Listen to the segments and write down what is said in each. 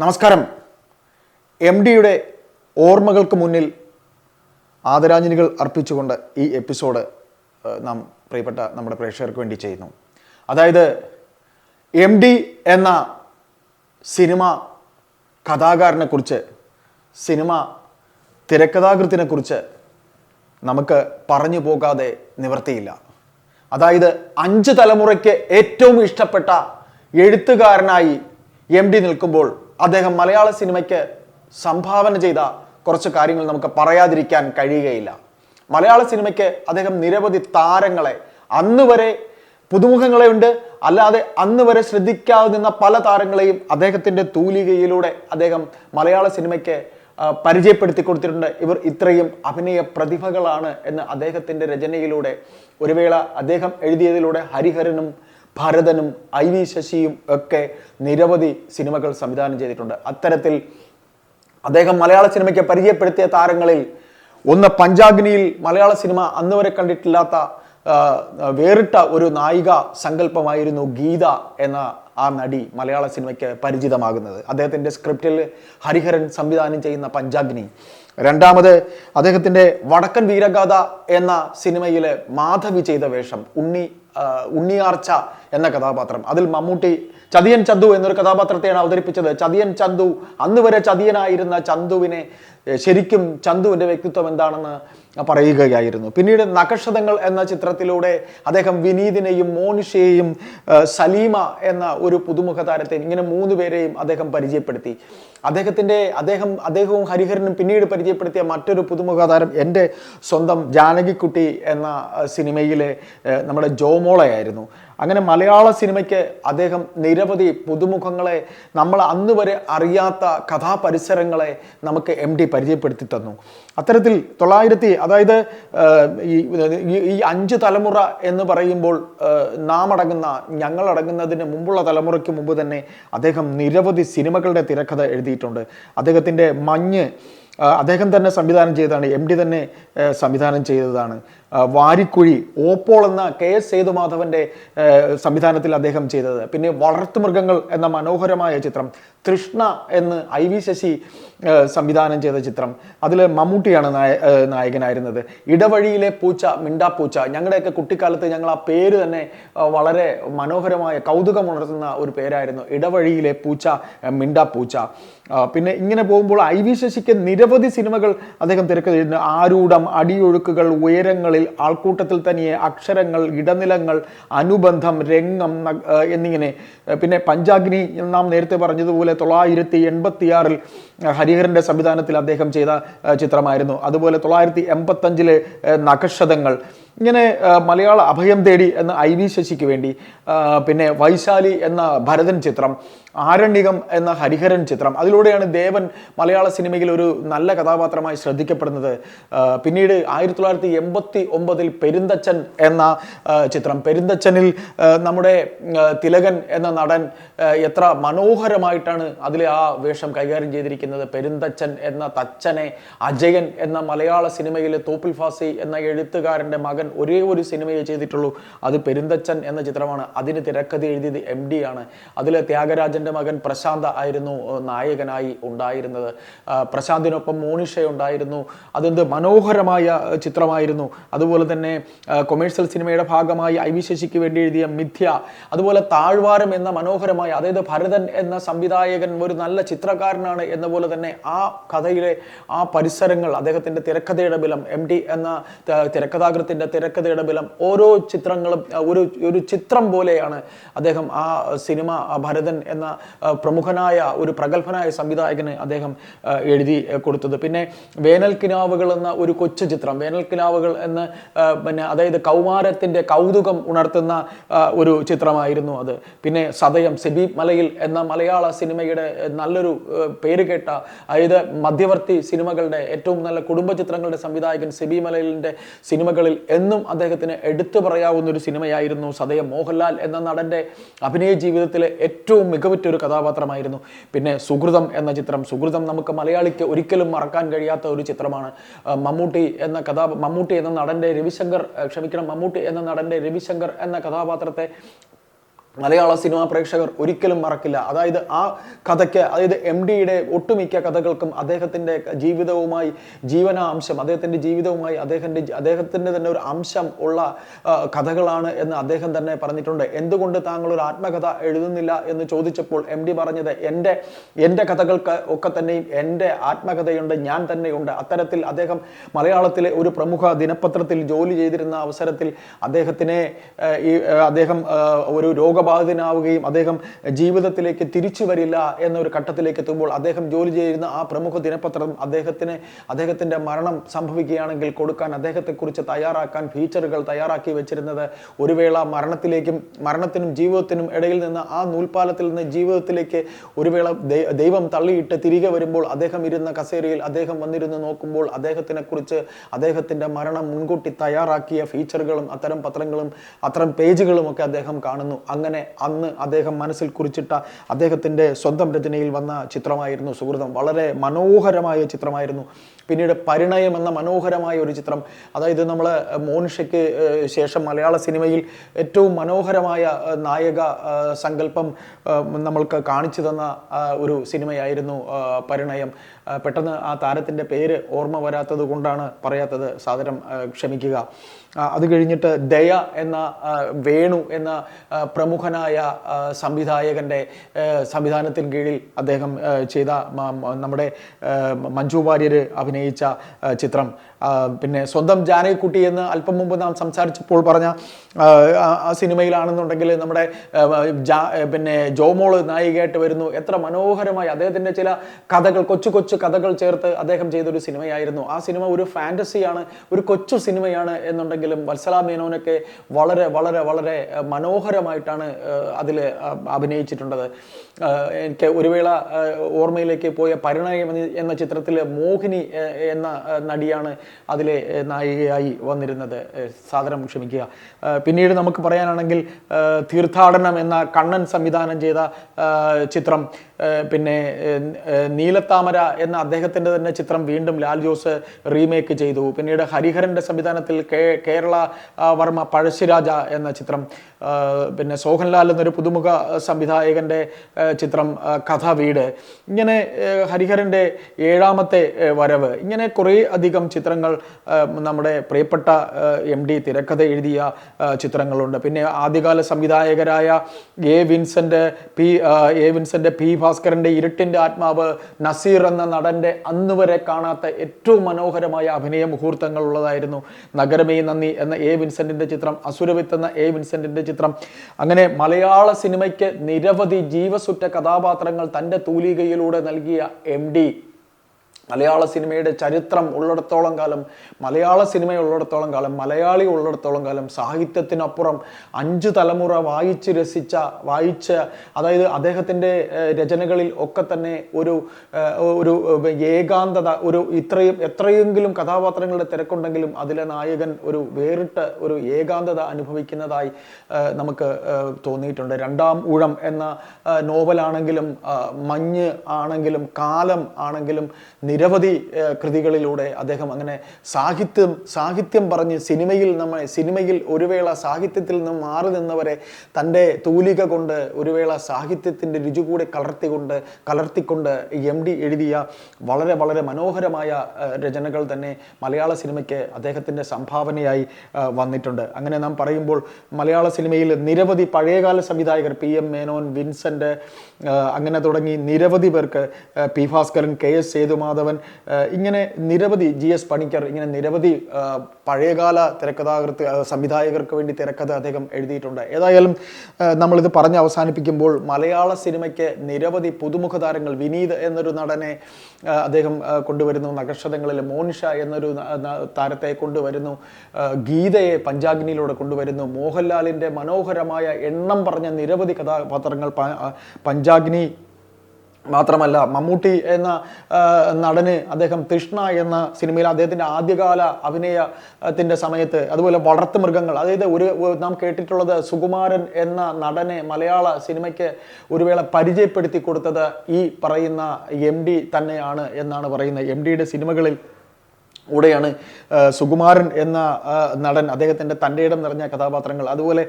നമസ്കാരം. എം ഡിയുടെ ഓർമ്മകൾക്ക് മുന്നിൽ ആദരാഞ്ജലികൾ അർപ്പിച്ചുകൊണ്ട് ഈ എപ്പിസോഡ് നാം പ്രിയപ്പെട്ട നമ്മുടെ പ്രേക്ഷകർക്ക് വേണ്ടി ചെയ്യുന്നു. അതായത് എം ഡി എന്ന സിനിമ കഥാകാരനെ കുറിച്ച് സിനിമ തിരക്കഥാകൃത്തിനെ കുറിച്ച് നമുക്ക് പറഞ്ഞു പോകാതെ നിവർത്തിയില്ല. അതായത് അഞ്ച് തലമുറയ്ക്ക് ഏറ്റവും ഇഷ്ടപ്പെട്ട എഴുത്തുകാരനായി എം ഡി നിൽക്കുമ്പോൾ അദ്ദേഹം മലയാള സിനിമയ്ക്ക് സംഭാവന ചെയ്ത കുറച്ച് കാര്യങ്ങൾ നമുക്ക് പറയാതിരിക്കാൻ കഴിയുകയില്ല. മലയാള സിനിമയ്ക്ക് അദ്ദേഹം നിരവധി താരങ്ങളെ അന്ന് വരെ പുതുമുഖങ്ങളെ ഉണ്ട്. അല്ലാതെ അന്ന് വരെ ശ്രദ്ധിക്കാതെ നിന്ന പല താരങ്ങളെയും അദ്ദേഹത്തിന്റെ തൂലികയിലൂടെ അദ്ദേഹം മലയാള സിനിമയ്ക്ക് പരിചയപ്പെടുത്തി കൊടുത്തിട്ടുണ്ട്. ഇവർ ഇത്രയും അഭിനയ പ്രതിഭകളാണ് എന്ന് അദ്ദേഹത്തിന്റെ രചനയിലൂടെ ഒരു വേള അദ്ദേഹം എഴുതിയതിലൂടെ ഹരിഹരനും ഭരതനും ഐ വി ശശിയും ഒക്കെ നിരവധി സിനിമകൾ സംവിധാനം ചെയ്തിട്ടുണ്ട്. അത്തരത്തിൽ അദ്ദേഹം മലയാള സിനിമയ്ക്ക് പരിചയപ്പെടുത്തിയ താരങ്ങളിൽ ഒന്ന് പഞ്ചാഗ്നിയിൽ മലയാള സിനിമ അന്ന് വരെ കണ്ടിട്ടില്ലാത്ത വേറിട്ട ഒരു നായിക സങ്കല്പമായിരുന്നു ഗീത എന്ന ആ നടി മലയാള സിനിമയ്ക്ക് പരിചിതമാകുന്നത്. അദ്ദേഹത്തിന്റെ സ്ക്രിപ്റ്റിൽ ഹരിഹരൻ സംവിധാനം ചെയ്യുന്ന പഞ്ചാഗ്നി. രണ്ടാമത് അദ്ദേഹത്തിന്റെ വടക്കൻ വീരഗാഥ എന്ന സിനിമയിലെ മാധവി ചെയ്ത വേഷം ഉണ്ണി ഉണ്ണിയാർച്ച എന്ന കഥാപാത്രം. അതിൽ മമ്മൂട്ടി ചതിയൻ ചന്തു എന്നൊരു കഥാപാത്രത്തെയാണ് അവതരിപ്പിച്ചത്. ചതിയൻ ചന്തു അന്ന് വരെ ചതിയനായിരുന്ന ചന്തുവിനെ ശരിക്കും ചന്തുവിന്റെ വ്യക്തിത്വം എന്താണെന്ന് പറയുകയായിരുന്നു. പിന്നീട് നഖക്ഷതങ്ങൾ എന്ന ചിത്രത്തിലൂടെ അദ്ദേഹം വിനീതിനെയും മോനിഷയെയും സലീമ എന്ന ഒരു പുതുമുഖ താരത്തെയും ഇങ്ങനെ മൂന്ന് പേരെയും അദ്ദേഹം പരിചയപ്പെടുത്തി. അദ്ദേഹത്തിന്റെ അദ്ദേഹം അദ്ദേഹവും ഹരിഹരനും പിന്നീട് പരിചയപ്പെടുത്തിയ മറ്റൊരു പുതുമുഖ താരം എന്റെ സ്വന്തം ജാനകിക്കുട്ടി എന്ന സിനിമയിലെ നമ്മുടെ ജോമോളയായിരുന്നു അങ്ങനെ മലയാള സിനിമയ്ക്ക് അദ്ദേഹം നിരവധി പുതുമുഖങ്ങളെ നമ്മൾ അന്ന് വരെ അറിയാത്ത കഥാപരിസരങ്ങളെ നമുക്ക് എം ഡി പരിചയപ്പെടുത്തി തന്നു. അത്തരത്തിൽ തൊള്ളായിരത്തി അതായത് ഈ അഞ്ച് തലമുറ എന്ന് പറയുമ്പോൾ നാം അടങ്ങുന്ന ഞങ്ങൾ അടങ്ങുന്നതിന് മുമ്പുള്ള തലമുറയ്ക്ക് മുമ്പ് തന്നെ അദ്ദേഹം നിരവധി സിനിമകളുടെ തിരക്കഥ എഴുതിയിട്ടുണ്ട്. അദ്ദേഹത്തിന്റെ മഞ്ഞ് അദ്ദേഹം തന്നെ സംവിധാനം ചെയ്തതാണ് എം ഡി തന്നെ സംവിധാനം ചെയ്തതാണ്. വാരിക്കുഴി ഓപ്പോൾ എന്ന കെ എസ് സേതുമാധവന്റെ സംവിധാനത്തിൽ അദ്ദേഹം ചെയ്തത്. പിന്നെ വളർത്തുമൃഗങ്ങൾ എന്ന മനോഹരമായ ചിത്രം തൃഷ്ണ എന്ന് ഐ വി ശശി സംവിധാനം ചെയ്ത ചിത്രം. അതിൽ മമ്മൂട്ടിയാണ് നായ നായകനായിരുന്നത്. ഇടവഴിയിലെ പൂച്ച മിണ്ടാപ്പൂച്ച ഞങ്ങളുടെയൊക്കെ കുട്ടിക്കാലത്ത് ഞങ്ങൾ ആ പേര് തന്നെ വളരെ മനോഹരമായ കൗതുകമുണർത്തുന്ന ഒരു പേരായിരുന്നു. ഇടവഴിയിലെ പൂച്ച മിണ്ടാപ്പൂച്ച. പിന്നെ ഇങ്ങനെ പോകുമ്പോൾ ഐ വി ശശിക്ക് നിരവധി സിനിമകൾ അദ്ദേഹം തിരക്കഥ ആരൂഢം അടിയൊഴുക്കുകൾ ഉയരങ്ങളിൽ ആൾക്കൂട്ടത്തിൽ തനിയെ അക്ഷരങ്ങൾ ഇടനിലങ്ങൾ അനുബന്ധം രംഗം എന്നിങ്ങനെ. പിന്നെ പഞ്ചാഗ്നി നാം നേരത്തെ പറഞ്ഞതുപോലെ തൊള്ളായിരത്തി എൺപത്തിയാറിൽ ഹരിഹരന്റെ സംവിധാനത്തിൽ അദ്ദേഹം ചെയ്ത ചിത്രമായിരുന്നു. അതുപോലെ തൊള്ളായിരത്തി എൺപത്തഞ്ചിലെ നഖക്ഷതങ്ങൾ ഇങ്ങനെ മലയാള അഭയം തേടി എന്ന ഐ വി ശശിക്ക് വേണ്ടി പിന്നെ വൈശാലി എന്ന ഭരതൻ ചിത്രം ആരണ്യകം എന്ന ഹരിഹരൻ ചിത്രം അതിലൂടെയാണ് ദേവൻ മലയാള സിനിമയിൽ ഒരു നല്ല കഥാപാത്രമായി ശ്രദ്ധിക്കപ്പെടുന്നത്. പിന്നീട് ആയിരത്തി തൊള്ളായിരത്തി എൺപത്തി ഒമ്പതിൽ പെരുന്തച്ചൻ എന്ന ചിത്രം. പെരുന്തച്ചനിൽ നമ്മുടെ തിലകൻ എന്ന നടൻ എത്ര മനോഹരമായിട്ടാണ് അതിലെ ആ വേഷം കൈകാര്യം ചെയ്തിരിക്കുന്നത്. പെരുന്തച്ചൻ എന്ന തച്ചനെ അജയൻ എന്ന മലയാള സിനിമയിലെ തോപ്പിൽ ഫാസി എന്ന എഴുത്തുകാരന്റെ മകൻ ഒരേ ഒരു സിനിമയെ ചെയ്തിട്ടുള്ളൂ. അത് പെരുന്തച്ചൻ എന്ന ചിത്രമാണ്. അതിന് തിരക്കഥ എഴുതിയത് എം ഡി ആണ്. അതിൽ ത്യാഗരാജന്റെ മകൻ പ്രശാന്ത് ആയിരുന്നു നായകനായി ഉണ്ടായിരുന്നത്. പ്രശാന്തിനൊപ്പം മോണിഷ ഉണ്ടായിരുന്നു. അതെന്ത് മനോഹരമായ ചിത്രമായിരുന്നു. അതുപോലെ തന്നെ കൊമേഴ്സ്യൽ സിനിമയുടെ ഭാഗമായി ഐ വി ശശിക്ക് വേണ്ടി എഴുതിയ മിഥ്യ. അതുപോലെ താഴ്വാരം എന്ന മനോഹരമായ അതായത് ഭരതൻ എന്ന സംവിധായകൻ ഒരു നല്ല ചിത്രകാരനാണ് എന്ന പോലെ തന്നെ ആ കഥയിലെ ആ പരിസരങ്ങൾ അദ്ദേഹത്തിന്റെ തിരക്കഥയുടെ ബലം എം ഡി എന്ന തിരക്കഥാകൃത്തിന്റെ തിരക്കഥയുടെ ബലം ഓരോ ചിത്രങ്ങളും ഒരു ഒരു ചിത്രം പോലെയാണ് അദ്ദേഹം ആ സിനിമ ഭരതൻ എന്ന പ്രമുഖനായ ഒരു പ്രഗത്ഭനായ സംവിധായകന് അദ്ദേഹം എഴുതി കൊടുത്തത്. പിന്നെ വേനൽ കിനാവുകൾ എന്ന ഒരു കൊച്ചു ചിത്രം വേനൽ കിനാവുകൾ എന്ന് പിന്നെ അതായത് കൗമാരത്തിന്റെ കൗതുകം ഉണർത്തുന്ന ഒരു ചിത്രമായിരുന്നു അത്. പിന്നെ സതയം സെബി മലയിൽ എന്ന മലയാള സിനിമയുടെ നല്ലൊരു പേര് കേട്ട അതായത് മധ്യവർത്തി സിനിമകളുടെ ഏറ്റവും നല്ല കുടുംബ ചിത്രങ്ങളുടെ സംവിധായകൻ സെബി മലയിലിന്റെ സിനിമകളിൽ എന്നും അദ്ദേഹത്തിന് എടുത്തു പറയാവുന്ന ഒരു സിനിമയായിരുന്നു സദയം മോഹൻലാൽ എന്ന നടന്റെ അഭിനയ ജീവിതത്തിലെ ഏറ്റവും മികവുറ്റ ഒരു കഥാപാത്രമായിരുന്നു. പിന്നെ സുഹൃതം എന്ന ചിത്രം. സുഹൃതം നമുക്ക് മലയാളിക്ക് ഒരിക്കലും മറക്കാൻ കഴിയാത്ത ഒരു ചിത്രമാണ്. മമ്മൂട്ടി എന്ന കഥാ മമ്മൂട്ടി എന്ന നടന്റെ രവിശങ്കർ ക്ഷമിക്കണം മമ്മൂട്ടി എന്ന നടന്റെ രവിശങ്കർ എന്ന കഥാപാത്രത്തെ മലയാള സിനിമാ പ്രേക്ഷകർ ഒരിക്കലും മറക്കില്ല. അതായത് ആ കഥയ്ക്ക് അതായത് എം ഡിയുടെ ഒട്ടുമിക്ക കഥകൾക്കും അദ്ദേഹത്തിന്റെ ജീവിതവുമായി ജീവനാംശം അദ്ദേഹത്തിന്റെ ജീവിതവുമായി അദ്ദേഹത്തിന്റെ അദ്ദേഹത്തിന്റെ തന്നെ ഒരു അംശം ഉള്ള കഥകളാണ് എന്ന് അദ്ദേഹം തന്നെ പറഞ്ഞിട്ടുണ്ട്. എന്തുകൊണ്ട് താങ്കൾ ഒരു ആത്മകഥ എഴുതുന്നില്ല എന്ന് ചോദിച്ചപ്പോൾ എം ഡി പറഞ്ഞത് എന്റെ എന്റെ കഥകൾക്ക് ഒക്കെ തന്നെയും എന്റെ ആത്മകഥയുണ്ട് ഞാൻ തന്നെയുണ്ട്. അത്തരത്തിൽ അദ്ദേഹം മലയാളത്തിലെ ഒരു പ്രമുഖ ദിനപത്രത്തിൽ ജോലി ചെയ്തിരുന്ന അവസരത്തിൽ അദ്ദേഹത്തിനെ ഈ അദ്ദേഹം ഒരു ഒരു രോഗബാധിതനാവുകയും അദ്ദേഹം ജീവിതത്തിലേക്ക് തിരിച്ചു വരില്ല എന്നൊരു ഘട്ടത്തിലേക്ക് എത്തുമ്പോൾ അദ്ദേഹം ജോലി ചെയ്യുന്ന ആ പ്രമുഖ ദിനപത്രം അദ്ദേഹത്തിന് അദ്ദേഹത്തിന്റെ മരണം സംഭവിക്കുകയാണെങ്കിൽ കൊടുക്കാൻ അദ്ദേഹത്തെക്കുറിച്ച് തയ്യാറാക്കാൻ ഫീച്ചറുകൾ തയ്യാറാക്കി വെച്ചിരുന്നത് ഒരു വേള മരണത്തിലേക്കും മരണത്തിനും ജീവിതത്തിനും ഇടയിൽ നിന്ന് ആ നൂൽപ്പാലത്തിൽ നിന്ന് ജീവിതത്തിലേക്ക് ഒരു വേള ദൈവം തള്ളിയിട്ട് തിരികെ വരുമ്പോൾ അദ്ദേഹം ഇരുന്ന കസേരയിൽ അദ്ദേഹം വന്നിരുന്ന് നോക്കുമ്പോൾ അദ്ദേഹത്തിനെക്കുറിച്ച് അദ്ദേഹത്തിന്റെ മരണം മുൻകൂട്ടി തയ്യാറാക്കിയ ഫീച്ചറുകളും അത്തരം പത്രങ്ങളും അത്തരം പേജുകളും ഒക്കെ അദ്ദേഹം കാണുന്നു. അങ്ങനെ അന്ന് അദ്ദേഹം മനസ്സിൽ കുറിച്ചിട്ട അദ്ദേഹത്തിന്റെ സ്വന്തം രചനയിൽ വന്ന ചിത്രമായിരുന്നു സുഹൃതം. വളരെ മനോഹരമായ ചിത്രമായിരുന്നു. പിന്നീട് പരിണയം എന്ന മനോഹരമായ ഒരു ചിത്രം. അതായത് നമ്മൾ മോനിഷയ്ക്ക് ശേഷം മലയാള സിനിമയിൽ ഏറ്റവും മനോഹരമായ നായക സങ്കല്പം നമ്മൾക്ക് കാണിച്ചു തന്ന ഒരു സിനിമയായിരുന്നു പരിണയം. പെട്ടെന്ന് ആ താരത്തിന്റെ പേര് ഓർമ്മ വരാത്തത് കൊണ്ടാണ് പറയാത്തത്. സാദരം ക്ഷമിക്കുക. അത് കഴിഞ്ഞിട്ട് ദയ എന്ന വേണു എന്ന ആ, പ്രമുഖനായ സംവിധായകന്റെ സംവിധാനത്തിന് കീഴിൽ അദ്ദേഹം ചെയ്ത നമ്മുടെ മഞ്ജു വാര്യർ അഭിനയിച്ച ചിത്രം. പിന്നെ സ്വന്തം ജാനകിക്കുട്ടി എന്ന് അല്പം മുമ്പ് നാം സംസാരിച്ചപ്പോൾ പറഞ്ഞ ആ, സിനിമയിലാണെന്നുണ്ടെങ്കിൽ നമ്മുടെ പിന്നെ ജോമോൾ നായികയായിട്ട് വരുന്നു. എത്ര മനോഹരമായി അദ്ദേഹത്തിന്റെ ചില കഥകൾ കൊച്ചു കൊച്ചു കഥകൾ ചേർത്ത് അദ്ദേഹം ചെയ്തൊരു സിനിമയായിരുന്നു. ആ സിനിമ ഒരു ഫാന്റസിയാണ് ഒരു കൊച്ചു സിനിമയാണ് എന്നുണ്ടെങ്കിലും വത്സല മേനോനൊക്കെ വളരെ വളരെ വളരെ മനോഹരമായിട്ടാണ് അതിൽ അഭിനയിച്ചിട്ടുള്ളത്. എനിക്ക് ഒരു വേള ഓർമ്മയിലേക്ക് പോയ പരിണയം എന്ന ചിത്രത്തിൽ മോഹിനി എന്ന നടിയാണ് അതിലെ നായികയായി വന്നിരുന്നത് സാദരം ക്ഷമിക്കുക. പിന്നീട് നമുക്ക് പറയാനാണെങ്കിൽ തീർത്ഥാടനം എന്ന കണ്ണൻ സംവിധാനം ചെയ്ത ചിത്രം പിന്നെ നീലത്താമര എന്ന അദ്ദേഹത്തിന്റെ തന്നെ ചിത്രം വീണ്ടും ലാൽ ജോസ് റീമേക്ക് ചെയ്തു. പിന്നീട് ഹരിഹരന്റെ സംവിധാനത്തിൽ കേരള വർമ്മ പഴശ്ശിരാജ എന്ന ചിത്രം പിന്നെ സോഹൻലാൽ എന്നൊരു പുതുമുഖ സംവിധായകന്റെ ചിത്രം കഥ വീട് ഇങ്ങനെ ഹരിഹരന്റെ ഏഴാമത്തെ വരവ്. ഇങ്ങനെ കുറേ അധികം ചിത്രങ്ങൾ നമ്മുടെ പ്രിയപ്പെട്ട എം ഡി തിരക്കഥ എഴുതിയ ചിത്രങ്ങളുണ്ട്. പിന്നെ ആദ്യകാല സംവിധായകരായ A Vincent P A Vincent P ഭാസ്കരന്റെ ഇരുട്ടിന്റെ ആത്മാവ് നസീർ എന്ന നടന്റെ അന്ന് വരെ കാണാത്ത ഏറ്റവും മനോഹരമായ അഭിനയ മുഹൂർത്തങ്ങൾ ഉള്ളതായിരുന്നു. നഗരമേ നന്ദി എന്ന എ വിൻസെന്റിന്റെ ചിത്രം അസുരവിത്ത് എന്ന എ വിൻസെന്റിന്റെ ചിത്രം. അങ്ങനെ മലയാള സിനിമയ്ക്ക് നിരവധി ജീവസുറ്റ കഥാപാത്രങ്ങൾ തന്റെ തൂലികയിലൂടെ നൽകിയ എം ഡി. മലയാള സിനിമയുടെ ചരിത്രം ഉള്ളിടത്തോളം കാലം മലയാള സിനിമ ഉള്ളിടത്തോളം കാലം മലയാളി ഉള്ളിടത്തോളം കാലം സാഹിത്യത്തിനപ്പുറം അഞ്ച് തലമുറ വായിച്ച് രസിച്ച വായിച്ച അതായത് അദ്ദേഹത്തിന്റെ രചനകളിൽ ഒക്കെ തന്നെ ഒരു ഒരു ഏകാന്തത ഒരു ഇത്രയും എത്രയെങ്കിലും കഥാപാത്രങ്ങളുടെ തിരക്കുണ്ടെങ്കിലും അതിലെ നായകൻ ഒരു വേറിട്ട ഒരു ഏകാന്തത അനുഭവിക്കുന്നതായി നമുക്ക് തോന്നിയിട്ടുണ്ട്. രണ്ടാം ഊഴം എന്ന നോവലാണെങ്കിലും മഞ്ഞ് ആണെങ്കിലും കാലം ആണെങ്കിലും നിരവധി കൃതികളിലൂടെ അദ്ദേഹം അങ്ങനെ സാഹിത്യം സാഹിത്യം പറഞ്ഞ് സിനിമയിൽ നമ്മെ സിനിമയിൽ ഒരു വേള സാഹിത്യത്തിൽ നിന്ന് മാറി നിന്നവരെ തന്റെ തൂലിക കൊണ്ട് ഒരു വേള സാഹിത്യത്തിന്റെ രുചി കൂടെ കലർത്തിക്കൊണ്ട് കലർത്തിക്കൊണ്ട് എം ഡി എഴുതിയ വളരെ വളരെ മനോഹരമായ രചനകൾ തന്നെ മലയാള സിനിമയ്ക്ക് അദ്ദേഹത്തിന്റെ സംഭാവനയായി വന്നിട്ടുണ്ട്. അങ്ങനെ നാം പറയുമ്പോൾ മലയാള സിനിമയിൽ നിരവധി പഴയകാല സംവിധായകർ പി എം മേനോൻ വിൻസെന്റ് അങ്ങനെ തുടങ്ങി നിരവധി പേർക്ക് P Bhaskaran K S Sethumadhavan ഏഹ്, ഇങ്ങനെ നിരവധി ജി എസ് പണിക്കർ ഇങ്ങനെ നിരവധി പഴയകാല തിരക്കഥാകൃത്ത് സംവിധായകർക്ക് വേണ്ടി തിരക്കഥ അദ്ദേഹം എഴുതിയിട്ടുണ്ട്. ഏതായാലും നമ്മളിത് പറഞ്ഞ് അവസാനിപ്പിക്കുമ്പോൾ മലയാള സിനിമയ്ക്ക് നിരവധി പുതുമുഖ താരങ്ങൾ വിനീത് എന്നൊരു നടനെ അദ്ദേഹം കൊണ്ടുവരുന്നു. നക്ഷത്രങ്ങളിൽ മോൻഷ എന്നൊരു താരത്തെ കൊണ്ടുവരുന്നു. ഗീതയെ പഞ്ചാഗ്നിയിലൂടെ കൊണ്ടുവരുന്നു. മോഹൻലാലിന്റെ മനോഹരമായ എണ്ണം പറഞ്ഞ നിരവധി കഥാപാത്രങ്ങൾ പഞ്ചാഗ്നി മാത്രമല്ല മമ്മൂട്ടി എന്ന നടന് അദ്ദേഹം തൃഷ്ണ എന്ന സിനിമയിൽ അദ്ദേഹത്തിന്റെ ആദ്യകാല അഭിനയത്തിന്റെ സമയത്ത് അതുപോലെ വളർത്തു മൃഗങ്ങൾ അതായത് ഒരു നാം കേട്ടിട്ടുള്ളത് സുകുമാരൻ എന്ന നടനെ മലയാള സിനിമയ്ക്ക് ഒരു വേള പരിചയപ്പെടുത്തി കൊടുത്തത് ഈ പറയുന്ന എം ഡി തന്നെയാണ് എന്നാണ് പറയുന്നത്. എം ഡിയുടെ സിനിമകളിൽ കൂടെയാണ് സുകുമാരൻ എന്ന നടൻ അദ്ദേഹത്തിന്റെ തന്റെ ഇടം നിറഞ്ഞ കഥാപാത്രങ്ങൾ. അതുപോലെ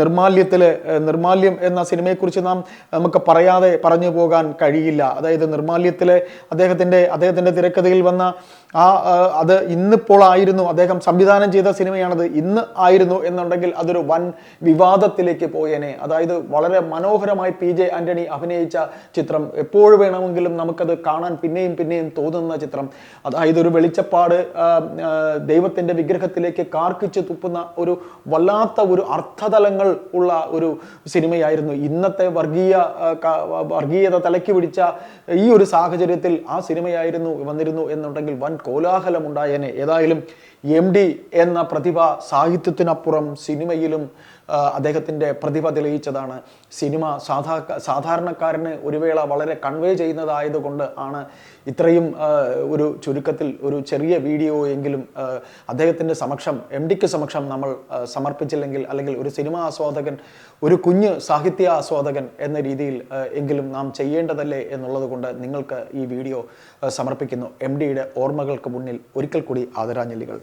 നിർമാല്യത്തിൽ നിർമാല്യം എന്ന സിനിമയെക്കുറിച്ച് നാം നമുക്ക് പറയാതെ പറഞ്ഞു പോകാൻ കഴിയില്ല. അതായത് നിർമാല്യത്തിലെ അദ്ദേഹത്തിന്റെ അദ്ദേഹത്തിന്റെ തിരക്കഥയിൽ വന്ന ആ അത് ഇന്നിപ്പോൾ ആയിരുന്നു അദ്ദേഹം സംവിധാനം ചെയ്ത സിനിമയാണത് ഇന്ന് ആയിരുന്നു എന്നുണ്ടെങ്കിൽ അതൊരു വൻ വിവാദത്തിലേക്ക് പോയേനെ. അതായത് വളരെ മനോഹരമായി പി ജെ ആന്റണി അഭിനയിച്ച ചിത്രം എപ്പോൾ വേണമെങ്കിലും നമുക്കത് കാണാൻ പിന്നെയും പിന്നെയും തോന്നുന്ന ചിത്രം. അതായത് ഒരു വെളിച്ചപ്പാട് ദൈവത്തിന്റെ വിഗ്രഹത്തിലേക്ക് കാർക്കിച്ച് തുപ്പുന്ന ഒരു വല്ലാത്ത ഒരു അർത്ഥതലങ്ങൾ ഉള്ള ഒരു സിനിമയായിരുന്നു. ഇന്നത്തെ വർഗീയ വർഗീയത തലയ്ക്ക് പിടിച്ച ഈ ഒരു സാഹചര്യത്തിൽ ആ സിനിമയായിരുന്നു വന്നിരുന്നു എന്നുണ്ടെങ്കിൽ വൻ കോലാഹലമുണ്ടായേനെ. ഏതായാലും എം എന്ന പ്രതിഭ സാഹിത്യത്തിനപ്പുറം സിനിമയിലും അദ്ദേഹത്തിന്റെ പ്രതിഭ തെളിയിച്ചതാണ്. സിനിമ സാധാ സാധാരണക്കാരന് ഒരു വേള വളരെ കൺവേ ചെയ്യുന്നതായതുകൊണ്ട് ആണ് ഇത്രയും ഒരു ചുരുക്കത്തിൽ ഒരു ചെറിയ വീഡിയോ എങ്കിലും അദ്ദേഹത്തിന്റെ സമക്ഷം എം ഡിക്ക് സമക്ഷം നമ്മൾ സമർപ്പിച്ചില്ലെങ്കിൽ അല്ലെങ്കിൽ ഒരു സിനിമ ആസ്വാദകൻ ഒരു കുഞ്ഞ് സാഹിത്യ ആസ്വാദകൻ എന്ന രീതിയിൽ എങ്കിലും നാം ചെയ്യേണ്ടതല്ലേ എന്നുള്ളത് കൊണ്ട് നിങ്ങൾക്ക് ഈ വീഡിയോ സമർപ്പിക്കുന്നു. എം ഡിയുടെ ഓർമ്മകൾക്ക് മുന്നിൽ ഒരിക്കൽ കൂടി ആദരാഞ്ജലികൾ.